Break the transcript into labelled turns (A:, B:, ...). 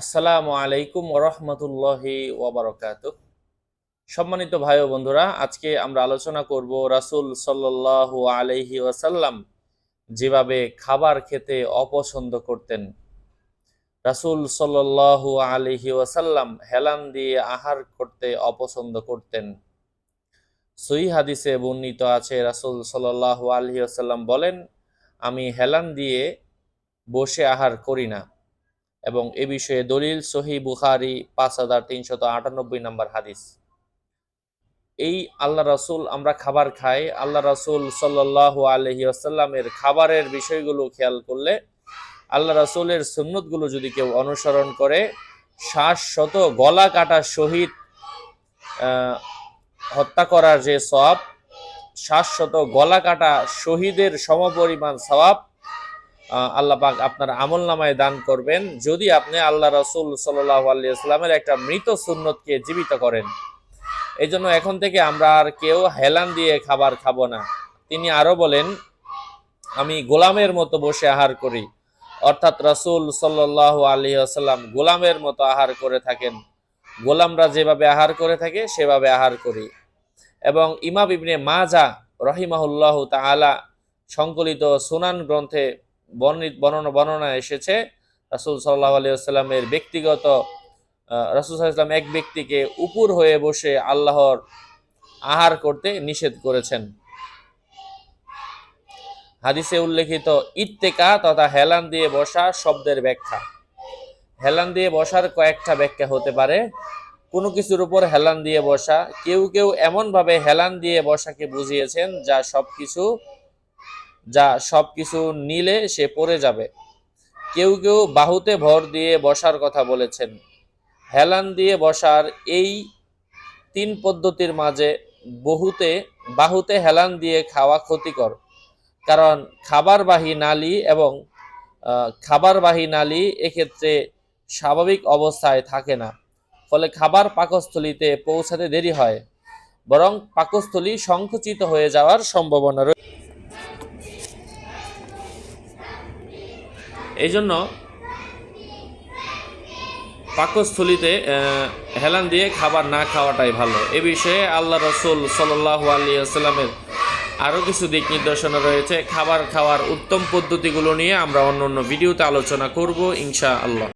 A: আসসালামু আলাইকুম ওরহমতুল্লাহি ওবরকাত সম্মানিত ভাই ও বন্ধুরা, আজকে আমরা আলোচনা করব রাসূল সাল্লাল্লাহু আলাইহি ওয়াসাল্লাম যেভাবে খাবার খেতে অপছন্দ করতেন। রাসূল সাল্লাল্লাহু আলাইহি ওয়াসাল্লাম হেলান দিয়ে আহার করতে অপছন্দ করতেন। সহি হাদিসে বর্ণিত আছে, রাসূল সাল্লাল্লাহু আলাইহি ওয়াসাল্লাম বলেন, আমি হেলান দিয়ে বসে আহার করি না। এবং এ বিষয়ে দলিল সহি বুখারি পাঁচ হাজার তিনশত আটানব্বই নম্বর হাদিস। এই আল্লাহ রাসূল আমরা খাবার খাই আল্লাহ রাসূল সাল্লাল্লাহু আলহি আসাল্লামের খাবারের বিষয়গুলো খেয়াল করলে আল্লাহ রাসূলের সুন্নতগুলো যদি কেউ অনুসরণ করে শ্বাস শত গলা কাটা শহীদ হত্যা করার যে সব শ্বাসশত গলা কাটা শহীদের সমপরিমাণ আহ, আল্লাহ পাক আপনার আমল নামায় দান করবেন। যদি আপনি আল্লাহ রসুল সাল্লাহ আলিয়াস্লামের একটা মৃত সুন্নতকে জীবিত করেন এই জন্য এখন থেকে আমরা আর কেউ হেলান দিয়ে খাবার খাব না। তিনি আরও বলেন, আমি গোলামের মতো বসে আহার করি। অর্থাৎ রসুল সাল্লাহ আলী আসাল্লাম গোলামের মতো আহার করে থাকেন। গোলামরা যেভাবে আহার করে থাকে, সেভাবে আহার করি। এবং ইমাম ইবনে মাজা রহিমাহুল্লাহ তাআলা সংকলিত সুনান গ্রন্থে বর্ণনা বর্ণনা এসেছে, রাসূল সাল্লাহ আলিয়াল্লামের ব্যক্তিগত রাসূল ওয়াসাল্লাম এক ব্যক্তিকে উপর হয়ে বসে আল্লাহর আহার করতে নিষেধ করেছেন। হাদিসে উল্লেখিত, ইত্তেকা তথা হেলান দিয়ে বসা শব্দের ব্যাখ্যা। হেলান দিয়ে বসার কয়েকটা ব্যাখ্যা হতে পারে। কোনো কিছুর উপর হেলান দিয়ে বসা, কেউ কেউ এমনভাবে হেলান দিয়ে বসাকে বুঝিয়েছেন যা সবকিছু যা সবকিছু নিলে সে পড়ে যাবে। কেউ কেউ বাহুতে ভর দিয়ে বসার কথা বলেছেন। হেলান দিয়ে বসার এই তিন পদ্ধতির মাঝে বহুতে, বাহুতে হেলান দিয়ে খাওয়া ক্ষতিকর। কারণ খাবারবাহী নালী এবং খাবারবাহী নালী এক্ষেত্রে স্বাভাবিক অবস্থায় থাকে না। ফলে খাবার পাকস্থলিতে পৌঁছাতে দেরি হয়। বরং পাকস্থলী সংকুচিত হয়ে যাওয়ার সম্ভাবনা রয়েছে এই জন্য পাকস্থলিতে হেলান দিয়ে খাবার না খাওয়াটাই ভালো। এ বিষয়ে আল্লাহ রসুল সাল্লাহ আলী আসসালামের আরও কিছু দিক নির্দেশনা রয়েছে। খাবার খাওয়ার উত্তম পদ্ধতিগুলো নিয়ে আমরা অন্য অন্য ভিডিওতে আলোচনা করব ইনশা আল্লাহ